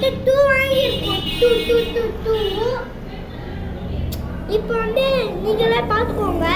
மொத்தம் டூ வாங்கியிருக்கோம் two two two two இப்போ வந்து நீங்களே பார்த்துக்கோங்க.